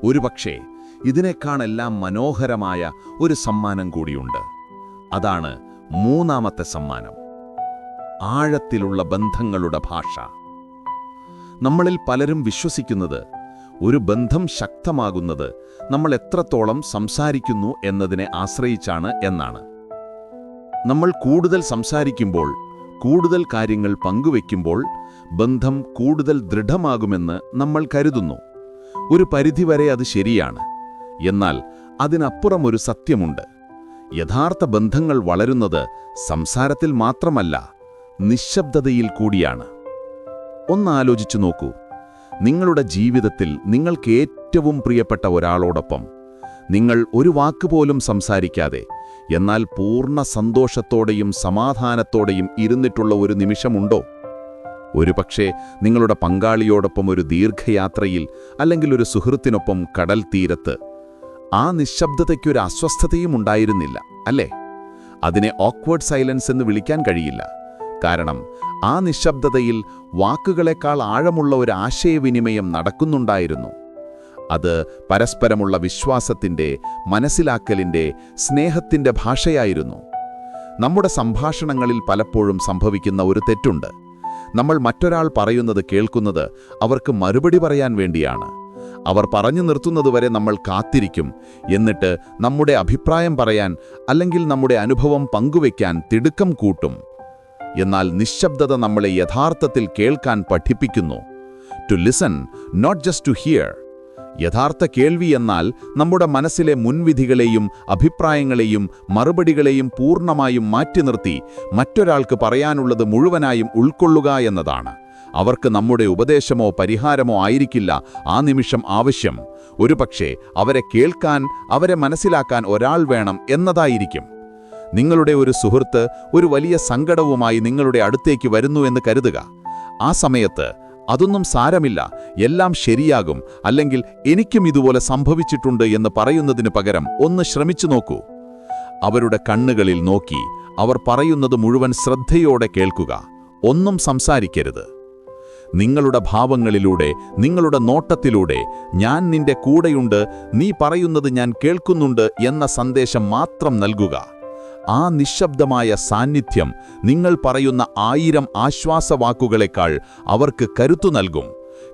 ഒരുപക്ഷേ ഇതിനേക്കാളെല്ലാം മനോഹരമായ ഒരു സമ്മാനം കൂടിയുണ്ട്. അതാണ് മൂന്നാമത്തെ സമ്മാനം. ആഴത്തിലുള്ള ബന്ധങ്ങളുടെ ഭാഷ. നമ്മളിൽ പലരും വിശ്വസിക്കുന്നത് ഒരു ബന്ധം ശക്തമാകുന്നത് നമ്മൾ എത്രത്തോളം സംസാരിക്കുന്നു എന്നതിനെ ആശ്രയിച്ചാണ് എന്നാണ്. നമ്മൾ കൂടുതൽ സംസാരിക്കുമ്പോൾ കൂടുതൽ കാര്യങ്ങൾ പങ്കുവയ്ക്കുമ്പോൾ ബന്ധം കൂടുതൽ ദൃഢമാകുമെന്ന് നമ്മൾ കരുതുന്നു. ഒരു പരിധിവരെ അത് ശരിയാണ്. എന്നാൽ അതിനപ്പുറം ഒരു സത്യമുണ്ട്. യഥാർത്ഥ ബന്ധങ്ങൾ വളരുന്നത് സംസാരത്തിൽ മാത്രമല്ല നിശബ്ദതയിൽ കൂടിയാണ്. ഒന്നാലോചിച്ചു നോക്കൂ. നിങ്ങളുടെ ജീവിതത്തിൽ നിങ്ങൾക്ക് ഏറ്റവും പ്രിയപ്പെട്ട ഒരാളോടൊപ്പം നിങ്ങൾ ഒരു വാക്കുപോലും സംസാരിക്കാതെ എന്നാൽ പൂർണ സന്തോഷത്തോടെയും സമാധാനത്തോടെയും ഇരുന്നിട്ടുള്ള ഒരു നിമിഷമുണ്ടോ? ഒരുപക്ഷെ നിങ്ങളുടെ പങ്കാളിയോടൊപ്പം ഒരു ദീർഘയാത്രയിൽ അല്ലെങ്കിൽ ഒരു സുഹൃത്തിനൊപ്പം കടൽ തീരത്ത് ആ നിശബ്ദതയ്ക്കൊരു അസ്വസ്ഥതയും ഉണ്ടായിരുന്നില്ല അല്ലേ? അതിനെ ഓക്വേർഡ് സൈലൻസ് എന്ന് വിളിക്കാൻ കഴിയില്ല. കാരണം ആ നിശബ്ദതയിൽ വാക്കുകളെക്കാൾ ആഴമുള്ള ഒരു ആശയവിനിമയം നടക്കുന്നുണ്ടായിരുന്നു. അത് പരസ്പരമുള്ള വിശ്വാസത്തിന്റെ മനസ്സിലാക്കലിന്റെ സ്നേഹത്തിന്റെ ഭാഷയായിരുന്നു. നമ്മുടെ സംഭാഷണങ്ങളിൽ പലപ്പോഴും സംഭവിക്കുന്ന ഒരു തെറ്റുണ്ട്. നമ്മൾ മറ്റൊരാൾ പറയുന്നത് കേൾക്കുന്നത് അവർക്ക് മറുപടി പറയാൻ വേണ്ടിയാണ്. അവർ പറഞ്ഞു നിർത്തുന്നതുവരെ നമ്മൾ കാത്തിരിക്കും എന്നിട്ട് നമ്മുടെ അഭിപ്രായം പറയാൻ അല്ലെങ്കിൽ നമ്മുടെ അനുഭവം പങ്കുവയ്ക്കാൻ തിടുക്കം കൂട്ടും. എന്നാൽ നിശബ്ദത നമ്മളെ യഥാർത്ഥത്തിൽ കേൾക്കാൻ പഠിപ്പിക്കുന്നു. To listen not just to hear യഥാർത്ഥ കേൾവി എന്നാൽ നമ്മുടെ മനസ്സിലെ മുൻവിധികളെയും അഭിപ്രായങ്ങളെയും മറുപടികളെയും പൂർണമായും മാറ്റി നിർത്തി മറ്റൊരാൾക്ക് പറയാനുള്ളത് മുഴുവനായും ഉൾക്കൊള്ളുക എന്നതാണ്. അവർക്ക് നമ്മുടെ ഉപദേശമോ പരിഹാരമോ ആയിരിക്കില്ല ആ നിമിഷം ആവശ്യം. ഒരുപക്ഷെ അവരെ കേൾക്കാൻ അവരെ മനസ്സിലാക്കാൻ ഒരാൾ വേണം എന്നതായിരിക്കും. നിങ്ങളുടെ ഒരു സുഹൃത്ത് ഒരു വലിയ സങ്കടവുമായി നിങ്ങളുടെ അടുത്തേക്ക് വരുന്നു എന്ന് കരുതുക. ആ സമയത്ത് അതൊന്നും സാരമില്ല. എല്ലാം ശരിയാകും. അല്ലെങ്കിൽ എനിക്കും ഇതുപോലെ സംഭവിച്ചിട്ടുണ്ട് എന്ന് പറയുന്നതിന് പകരം ഒന്ന് ശ്രമിച്ചു നോക്കൂ. അവരുടെ കണ്ണുകളിൽ നോക്കി അവർ പറയുന്നത് മുഴുവൻ ശ്രദ്ധയോടെ കേൾക്കുക. ഒന്നും സംസാരിക്കരുത്. നിങ്ങളുടെ ഭാവങ്ങളിലൂടെ നിങ്ങളുടെ നോട്ടത്തിലൂടെ ഞാൻ നിന്റെ കൂടെയുണ്ട് നീ പറയുന്നത് ഞാൻ കേൾക്കുന്നുണ്ട് എന്ന സന്ദേശം മാത്രം നൽകുക. ആ നിശബ്ദമായ സാന്നിധ്യം നിങ്ങൾ പറയുന്ന ആയിരം ആശ്വാസവാക്കുകളെക്കാൾ അവർക്ക് കരുത്തു നൽകും.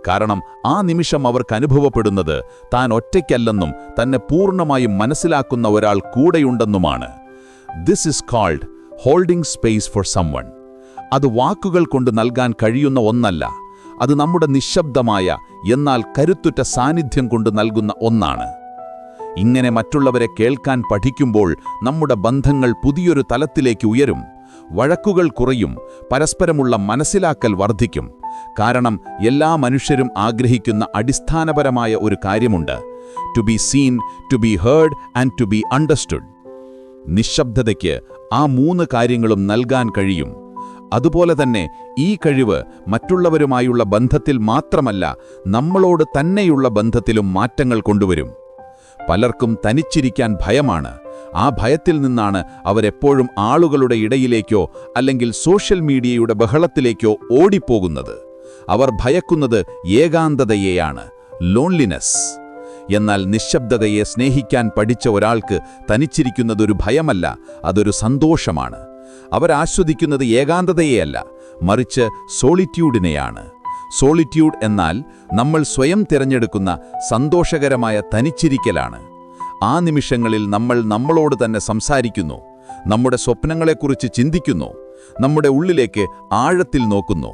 കാരണം ആ നിമിഷം അവർക്ക് അനുഭവപ്പെടുന്നത് താൻ ഒറ്റയ്ക്കല്ലെന്നും തന്നെ പൂർണമായും മനസ്സിലാക്കുന്ന ഒരാൾ കൂടെയുണ്ടെന്നുമാണ്. This is called holding space for someone അത് വാക്കുകൾ കൊണ്ട് നൽകാൻ കഴിയുന്ന ഒന്നല്ല. അത് നമ്മുടെ നിശബ്ദമായ എന്നാൽ കരുത്തുറ്റ സാന്നിധ്യം കൊണ്ട് നൽകുന്ന ഒന്നാണ്. ഇങ്ങനെ മറ്റുള്ളവരെ കേൾക്കാൻ പഠിക്കുമ്പോൾ നമ്മുടെ ബന്ധങ്ങൾ പുതിയൊരു തലത്തിലേക്ക് ഉയരും. വഴക്കുകൾ കുറയും പരസ്പരമുള്ള മനസ്സിലാക്കൽ വർദ്ധിക്കും. കാരണം എല്ലാ മനുഷ്യരും ആഗ്രഹിക്കുന്ന അടിസ്ഥാനപരമായ ഒരു കാര്യമുണ്ട്. To be seen to be heard and to be understood നിശബ്ദതയ്ക്ക് ആ മൂന്ന് കാര്യങ്ങളും നൽകാൻ കഴിയും. അതുപോലെ തന്നെ ഈ കഴിവ് മറ്റുള്ളവരുമായുള്ള ബന്ധത്തിൽ മാത്രമല്ല നമ്മളോട് തന്നെയുള്ള ബന്ധത്തിലും മാറ്റങ്ങൾ കൊണ്ടുവരും. പലർക്കും തനിച്ചിരിക്കാൻ ഭയമാണ്. ആ ഭയത്തിൽ നിന്നാണ് അവരെപ്പോഴും ആളുകളുടെ ഇടയിലേക്കോ അല്ലെങ്കിൽ സോഷ്യൽ മീഡിയയുടെ ബഹളത്തിലേക്കോ ഓടിപ്പോകുന്നത്. അവർ ഭയക്കുന്നത് ഏകാന്തതയെയാണ് ലോൺലിനെസ്. എന്നാൽ നിശബ്ദതയെ സ്നേഹിക്കാൻ പഠിച്ച ഒരാൾക്ക് തനിച്ചിരിക്കുന്നതൊരു ഭയമല്ല അതൊരു സന്തോഷമാണ്. അവരാസ്വദിക്കുന്നത് ഏകാന്തതയെയല്ല മറിച്ച് സോളിറ്റ്യൂഡിനെയാണ്. സോളിറ്റ്യൂഡ് എന്നാൽ നമ്മൾ സ്വയം തിരഞ്ഞെടുക്കുന്ന സന്തോഷകരമായ തനിച്ചിരിക്കലാണ്. ആ നിമിഷങ്ങളിൽ നമ്മൾ നമ്മളോട് തന്നെ സംസാരിക്കുന്നു നമ്മുടെ സ്വപ്നങ്ങളെക്കുറിച്ച് ചിന്തിക്കുന്നു നമ്മുടെ ഉള്ളിലേക്ക് ആഴത്തിൽ നോക്കുന്നു.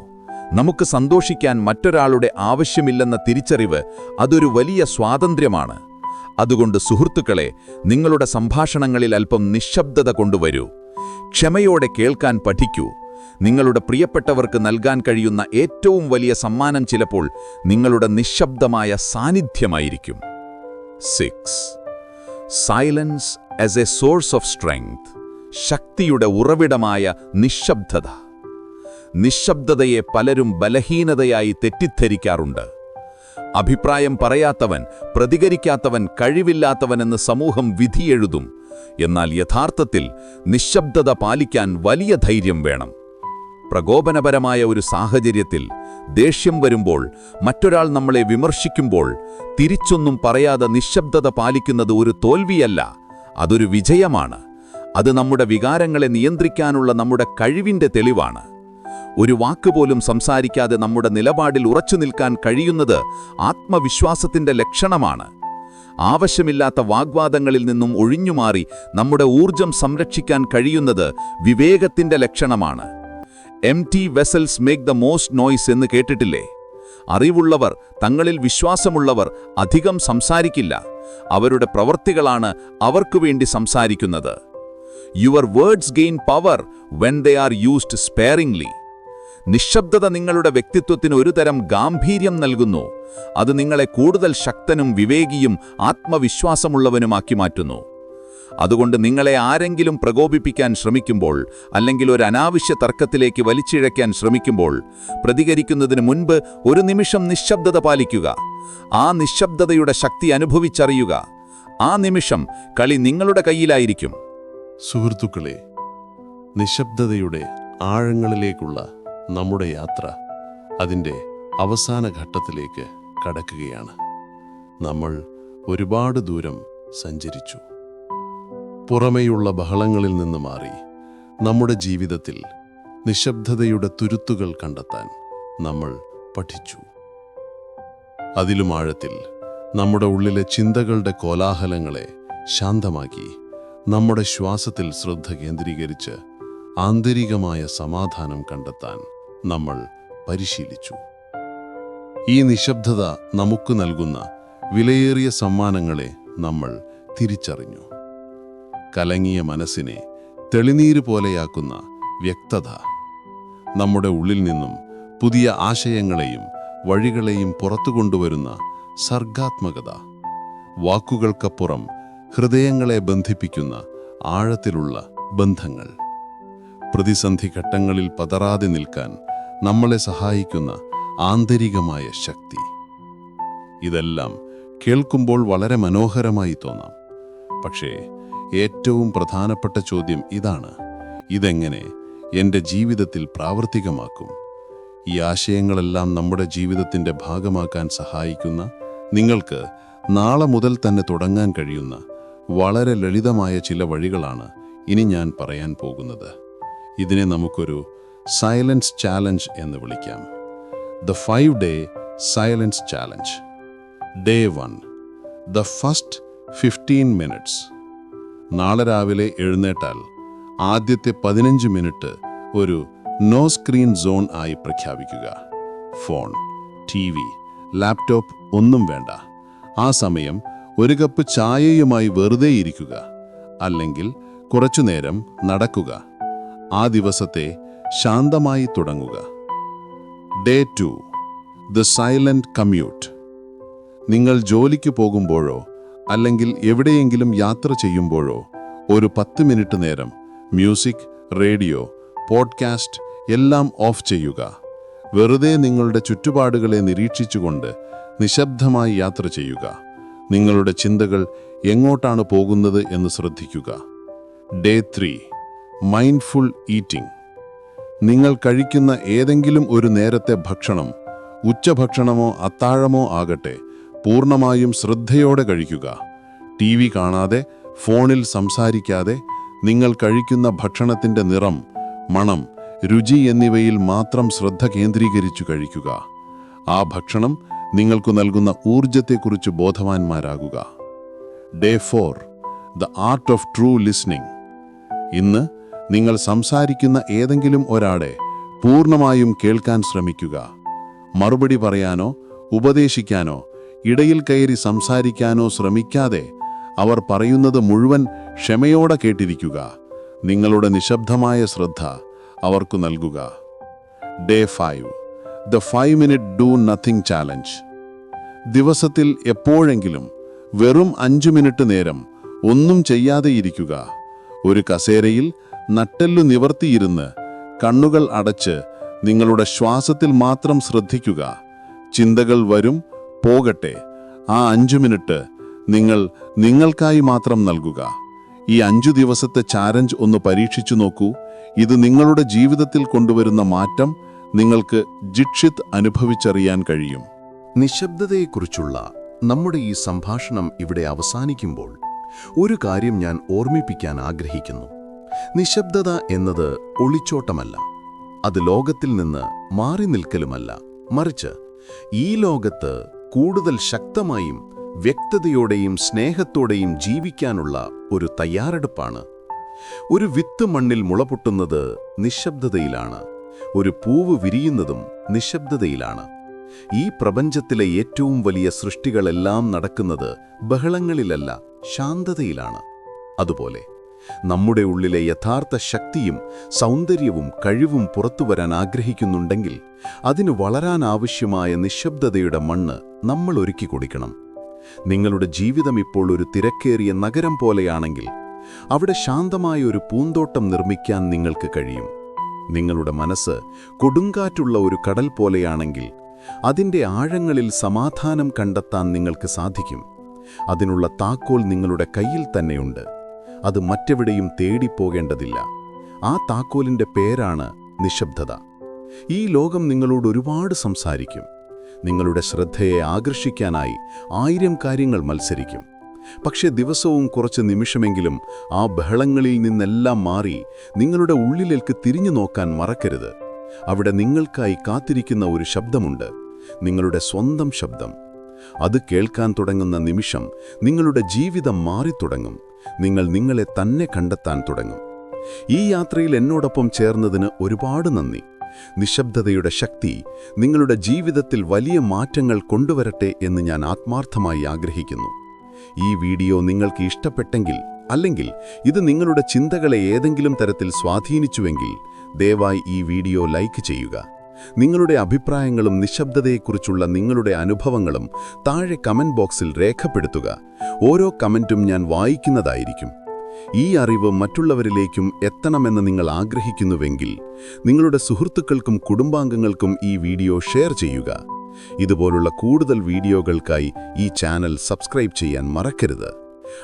നമുക്ക് സന്തോഷിക്കാൻ മറ്റൊരാളുടെ ആവശ്യമില്ലെന്ന തിരിച്ചറിവ് അതൊരു വലിയ സ്വാതന്ത്ര്യമാണ്. അതുകൊണ്ട് സുഹൃത്തുക്കളെ നിങ്ങളുടെ സംഭാഷണങ്ങളിൽ അല്പം നിശബ്ദത കൊണ്ടുവരൂ. ക്ഷമയോടെ കേൾക്കാൻ പഠിക്കൂ. നിങ്ങളുടെ പ്രിയപ്പെട്ടവർക്ക് നൽകാൻ കഴിയുന്ന ഏറ്റവും വലിയ സമ്മാനം ചിലപ്പോൾ നിങ്ങളുടെ നിശബ്ദമായ സാന്നിധ്യമായിരിക്കും. Six silence as a source of strength ശക്തിയുടെ ഉറവിടമായ നിശബ്ദത. നിശബ്ദതയെ പലരും ബലഹീനതയായി തെറ്റിദ്ധരിക്കാറുണ്ട്. അഭിപ്രായം പറയാത്തവൻ പ്രതികരിക്കാത്തവൻ കഴിവില്ലാത്തവനെന്ന് സമൂഹം വിധിയെഴുതും. എന്നാൽ യഥാർത്ഥത്തിൽ നിശബ്ദത പാലിക്കാൻ വലിയ ധൈര്യം വേണം. പ്രകോപനപരമായ ഒരു സാഹചര്യത്തിൽ ദേഷ്യം വരുമ്പോൾ മറ്റൊരാൾ നമ്മളെ വിമർശിക്കുമ്പോൾ തിരിച്ചൊന്നും പറയാതെ നിശബ്ദത പാലിക്കുന്നത് ഒരു തോൽവിയല്ല അതൊരു വിജയമാണ്. അത് നമ്മുടെ വികാരങ്ങളെ നിയന്ത്രിക്കാനുള്ള നമ്മുടെ കഴിവിന്റെ തെളിവാണ്. ഒരു വാക്കുപോലും സംസാരിക്കാതെ നമ്മുടെ നിലപാടിൽ ഉറച്ചു നിൽക്കാൻ കഴിയുന്നത് ആത്മവിശ്വാസത്തിന്റെ ലക്ഷണമാണ്. ആവശ്യമില്ലാത്ത വാഗ്വാദങ്ങളിൽ നിന്നും ഒഴിഞ്ഞുമാറി നമ്മുടെ ഊർജം സംരക്ഷിക്കാൻ കഴിയുന്നത് വിവേകത്തിന്റെ ലക്ഷണമാണ്. Empty vessels make the most noise എന്ന് കേട്ടിട്ടില്ലേ? അറിവുള്ളവർ തങ്ങളിൽ വിശ്വാസമുള്ളവർ അധികം സംസാരിക്കില്ല. അവരുടെ പ്രവർത്തികളാണ് അവർക്കു വേണ്ടി സംസാരിക്കുന്നത്. Your words gain power when they are used sparingly നിശബ്ദത നിങ്ങളുടെ വ്യക്തിത്വത്തിന് ഒരുതരം ഗാംഭീര്യം നൽകുന്നു. അത് നിങ്ങളെ കൂടുതൽ ശക്തനും വിവേകിയും ആത്മവിശ്വാസമുള്ളവനുമാക്കി മാറ്റുന്നു. അതുകൊണ്ട് നിങ്ങളെ ആരെങ്കിലും പ്രകോപിപ്പിക്കാൻ ശ്രമിക്കുമ്പോൾ അല്ലെങ്കിൽ ഒരു അനാവശ്യ തർക്കത്തിലേക്ക് വലിച്ചിഴയ്ക്കാൻ ശ്രമിക്കുമ്പോൾ പ്രതികരിക്കുന്നതിന് മുൻപ് ഒരു നിമിഷം നിശബ്ദത പാലിക്കുക. ആ നിശബ്ദതയുടെ ശക്തി അനുഭവിച്ചറിയുക. ആ നിമിഷം കളി നിങ്ങളുടെ കയ്യിലായിരിക്കും.
സുഹൃത്തുക്കളെ നിശബ്ദതയുടെ ആഴങ്ങളിലേക്കുള്ള നമ്മുടെ യാത്ര അതിന്റെ അവസാന ഘട്ടത്തിലേക്ക് കടക്കുകയാണ്. നമ്മൾ ഒരുപാട് ദൂരം സഞ്ചരിച്ചു. പുറമേയുള്ള ബഹളങ്ങളിൽ നിന്ന് മാറി നമ്മുടെ ജീവിതത്തിൽ നിശബ്ദതയുടെ തുരുത്തുകൾ കണ്ടെത്താൻ നമ്മൾ പഠിച്ചു. അതിലും ആഴത്തിൽ നമ്മുടെ ഉള്ളിലെ ചിന്തകളുടെ കോലാഹലങ്ങളെ ശാന്തമാക്കി നമ്മുടെ ശ്വാസത്തിൽ ശ്രദ്ധ കേന്ദ്രീകരിച്ച് ആന്തരികമായ സമാധാനം കണ്ടെത്താൻ നമ്മൾ പരിശീലിച്ചു. ഈ നിശബ്ദത നമുക്ക് നൽകുന്ന വിലയേറിയ സമ്മാനങ്ങളെ നമ്മൾ തിരിച്ചറിഞ്ഞു. കലങ്ങിയ മനസ്സിനെ തെളിനീര് പോലെയാക്കുന്ന വ്യക്തത. നമ്മുടെ ഉള്ളിൽ നിന്നും പുതിയ ആശയങ്ങളെയും വഴികളെയും പുറത്തു കൊണ്ടുവരുന്ന സർഗാത്മകത. വാക്കുകൾക്കപ്പുറം ഹൃദയങ്ങളെ ബന്ധിപ്പിക്കുന്ന ആഴത്തിലുള്ള ബന്ധങ്ങൾ. പ്രതിസന്ധി ഘട്ടങ്ങളിൽ പതറാതെ നിൽക്കാൻ നമ്മളെ സഹായിക്കുന്ന ആന്തരികമായ ശക്തി. ഇതെല്ലാം കേൾക്കുമ്പോൾ വളരെ മനോഹരമായി തോന്നാം. പക്ഷേ ഏറ്റവും പ്രധാനപ്പെട്ട ചോദ്യം ഇതാണ്. ഇതെങ്ങനെ എന്റെ ജീവിതത്തിൽ പ്രാവർത്തികമാക്കും? ഈ ആശയങ്ങളെല്ലാം നമ്മുടെ ജീവിതത്തിന്റെ ഭാഗമാക്കാൻ സഹായിക്കുന്ന നിങ്ങൾക്ക് നാളെ മുതൽ തന്നെ തുടങ്ങാൻ കഴിയുന്ന വളരെ ലളിതമായ ചില വഴികളാണ് ഇനി ഞാൻ പറയാൻ പോകുന്നത്. ഇതിനെ നമുക്കൊരു സൈലൻസ് ചാലഞ്ച് എന്ന് വിളിക്കാം. The five day silence challenge. Day one. The first fifteen minutes. നാളെ രാവിലെ എഴുന്നേറ്റാൽ ആദ്യത്തെ പതിനഞ്ച് മിനിറ്റ് ഒരു നോ സ്ക്രീൻ സോൺ ആയി പ്രഖ്യാപിക്കുക. ഫോൺ ടി വി ലാപ്ടോപ്പ് ഒന്നും വേണ്ട. ആ സമയം ഒരു കപ്പ് ചായയുമായി വെറുതെ ഇരിക്കുക അല്ലെങ്കിൽ കുറച്ചുനേരം നടക്കുക. ആ ദിവസത്തെ ശാന്തമായി തുടങ്ങുക. Day two. The silent commute. നിങ്ങൾ ജോലിക്ക് പോകുമ്പോഴോ അല്ലെങ്കിൽ എവിടെയെങ്കിലും യാത്ര ചെയ്യുമ്പോഴോ ഒരു പത്ത് മിനിറ്റ് നേരം മ്യൂസിക് റേഡിയോ പോഡ്കാസ്റ്റ് എല്ലാം ഓഫ് ചെയ്യുക. വെറുതെ നിങ്ങളുടെ ചുറ്റുപാടുകളെ നിരീക്ഷിച്ചുകൊണ്ട് നിശബ്ദമായി യാത്ര ചെയ്യുക. നിങ്ങളുടെ ചിന്തകൾ എങ്ങോട്ടാണ് പോകുന്നത് എന്ന് ശ്രദ്ധിക്കുക. Day three mindful eating. നിങ്ങൾ കഴിക്കുന്ന ഏതെങ്കിലും ഒരു നേരത്തെ ഭക്ഷണം ഉച്ചഭക്ഷണമോ അത്താഴമോ ആകട്ടെ
പൂർണമായും ശ്രദ്ധയോടെ കഴിക്കുക. ടി വി കാണാതെ ഫോണിൽ സംസാരിക്കാതെ നിങ്ങൾ കഴിക്കുന്ന ഭക്ഷണത്തിന്റെ നിറം മണം രുചി എന്നിവയിൽ മാത്രം ശ്രദ്ധ കേന്ദ്രീകരിച്ചു കഴിക്കുക. ആ ഭക്ഷണം നിങ്ങൾക്ക് നൽകുന്ന ഊർജത്തെക്കുറിച്ച് ബോധവാന്മാരാകുക. Day four the art of true listening ഇന്ന് നിങ്ങൾ സംസാരിക്കുന്ന ഏതെങ്കിലും ഒരാളെ പൂർണമായും കേൾക്കാൻ ശ്രമിക്കുക. മറുപടി പറയാനോ ഉപദേശിക്കാനോ ഇടയിൽ കയറി സംസാരിക്കാനോ ശ്രമിക്കാതെ അവർ പറയുന്നത് മുഴുവൻ ക്ഷമയോടെ കേട്ടിരിക്കുക. നിങ്ങളുടെ നിശബ്ദമായ ശ്രദ്ധ അവർക്ക് നൽകുക. Day five the five minute do nothing challenge ദിവസത്തിൽ എപ്പോഴെങ്കിലും വെറും അഞ്ചു മിനിറ്റ് നേരം ഒന്നും ചെയ്യാതെ ഇരിക്കുക. ഒരു കസേരയിൽ നട്ടെല്ലു നിവർത്തിയിരുന്ന് കണ്ണുകൾ അടച്ച് നിങ്ങളുടെ ശ്വാസത്തിൽ മാത്രം ശ്രദ്ധിക്കുക. ചിന്തകൾ വരും പോകട്ടെ. ആ അഞ്ചു മിനിറ്റ് നിങ്ങൾ നിങ്ങൾക്കായി മാത്രം നൽകുക. ഈ അഞ്ചു ദിവസത്തെ ചാലഞ്ച് ഒന്ന് പരീക്ഷിച്ചു നോക്കൂ. ഇത് നിങ്ങളുടെ ജീവിതത്തിൽ കൊണ്ടുവരുന്ന മാറ്റം നിങ്ങൾക്ക് ജിക്ഷിത് അനുഭവിച്ചറിയാൻ കഴിയും.
നിശബ്ദതയെക്കുറിച്ചുള്ള നമ്മുടെ ഈ സംഭാഷണം ഇവിടെ അവസാനിക്കുമ്പോൾ ഒരു കാര്യം ഞാൻ ഓർമ്മിപ്പിക്കാൻ ആഗ്രഹിക്കുന്നു. നിശബ്ദത എന്നത് ഒളിച്ചോട്ടമല്ല. അത് ലോകത്തിൽ നിന്ന് മാറി നിൽക്കലുമല്ല. മറിച്ച് ഈ ലോകത്ത് കൂടുതൽ ശക്തമായും വ്യക്തതയോടെയും സ്നേഹത്തോടെയും ജീവിക്കാനുള്ള ഒരു തയ്യാറെടുപ്പാണ്. ഒരു വിത്ത് മണ്ണിൽ മുളപൊട്ടുന്നത് നിശബ്ദതയിലാണ്. ഒരു പൂവ് വിരിയുന്നതും നിശബ്ദതയിലാണ്. ഈ പ്രപഞ്ചത്തിലെ ഏറ്റവും വലിയ സൃഷ്ടികളെല്ലാം നടക്കുന്നത് ബഹളങ്ങളിലല്ല ശാന്തതയിലാണ്. അതുപോലെ നമ്മുടെ ഉള്ളിലെ യഥാർത്ഥ ശക്തിയും സൗന്ദര്യവും കഴിവും പുറത്തുവരാൻ ആഗ്രഹിക്കുന്നുണ്ടെങ്കിൽ അതിന് വളരാൻ ആവശ്യമായ നിശബ്ദതയുടെ മണ്ണ് നമ്മൾ ഒരുക്കി കൊടുക്കണം. നിങ്ങളുടെ ജീവിതം ഇപ്പോൾ ഒരു തിരക്കേറിയ നഗരം പോലെയാണെങ്കിൽ അവിടെ ശാന്തമായ ഒരു പൂന്തോട്ടം നിർമ്മിക്കാൻ നിങ്ങൾക്ക് കഴിയും. നിങ്ങളുടെ മനസ്സ് കൊടുങ്കാറ്റുള്ള ഒരു കടൽ പോലെയാണെങ്കിൽ അതിന്റെ ആഴങ്ങളിൽ സമാധാനം കണ്ടെത്താൻ നിങ്ങൾക്ക് സാധിക്കും. അതിനുള്ള താക്കോൽ നിങ്ങളുടെ കയ്യിൽ തന്നെയുണ്ട്. അത് മറ്റെവിടെയും തേടിപ്പോകേണ്ടതില്ല. ആ താക്കോലിന്റെ പേരാണ് നിശബ്ദത. ഈ ലോകം നിങ്ങളോട് ഒരുപാട് സംസാരിക്കും. നിങ്ങളുടെ ശ്രദ്ധയെ ആകർഷിക്കാനായി ആയിരം കാര്യങ്ങൾ മത്സരിക്കും. പക്ഷേ ദിവസവും കുറച്ച് നിമിഷമെങ്കിലും ആ ബഹളങ്ങളിൽ നിന്നെല്ലാം മാറി നിങ്ങളുടെ ഉള്ളിലേക്ക് തിരിഞ്ഞു നോക്കാൻ മറക്കരുത്. അവിടെ നിങ്ങൾക്കായി കാത്തിരിക്കുന്ന ഒരു ശബ്ദമുണ്ട്. നിങ്ങളുടെ സ്വന്തം ശബ്ദം. അത് കേൾക്കാൻ തുടങ്ങുന്ന നിമിഷം നിങ്ങളുടെ ജീവിതം മാറിത്തുടങ്ങും. നിങ്ങൾ നിങ്ങളെ തന്നെ കണ്ടെത്താൻ തുടങ്ങും. ഈ യാത്രയിൽ എന്നോടൊപ്പം ചേർന്നതിന് ഒരുപാട് നന്ദി. നിശബ്ദതയുടെ ശക്തി നിങ്ങളുടെ ജീവിതത്തിൽ വലിയ മാറ്റങ്ങൾ കൊണ്ടുവരട്ടെ എന്ന് ഞാൻ ആത്മാർത്ഥമായി ആഗ്രഹിക്കുന്നു. ഈ വീഡിയോ നിങ്ങൾക്ക് ഇഷ്ടപ്പെട്ടെങ്കിൽ അല്ലെങ്കിൽ ഇത് നിങ്ങളുടെ ചിന്തകളെ ഏതെങ്കിലും തരത്തിൽ സ്വാധീനിച്ചുവെങ്കിൽ ദയവായി ഈ വീഡിയോ ലൈക്ക് ചെയ്യുക. നിങ്ങളുടെ അഭിപ്രായങ്ങളും നിശബ്ദതയെക്കുറിച്ചുള്ള നിങ്ങളുടെ അനുഭവങ്ങളും താഴെ കമന്റ് ബോക്സിൽ രേഖപ്പെടുത്തുക. ഓരോ കമന്റും ഞാൻ വായിക്കുന്നതായിരിക്കും. ഈ അറിവ് മറ്റുള്ളവരിലേക്കും എത്തണമെന്ന് നിങ്ങൾ ആഗ്രഹിക്കുന്നുവെങ്കിൽ നിങ്ങളുടെ സുഹൃത്തുക്കൾക്കും കുടുംബാംഗങ്ങൾക്കും ഈ വീഡിയോ ഷെയർ ചെയ്യുക. ഇതുപോലുള്ള കൂടുതൽ വീഡിയോകൾക്കായി ഈ ചാനൽ സബ്സ്ക്രൈബ് ചെയ്യാൻ മറക്കരുത്.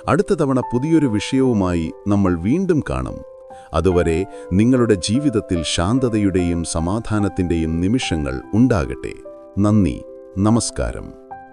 അടുത്ത തവണ പുതിയൊരു വിഷയവുമായി നമ്മൾ വീണ്ടും കാണും. അതുവരെ നിങ്ങളുടെ ജീവിതത്തിൽ ശാന്തതയുടെയും സമാധാനത്തിന്റെയും നിമിഷങ്ങൾ ഉണ്ടാകട്ടെ. നന്ദി. നമസ്കാരം.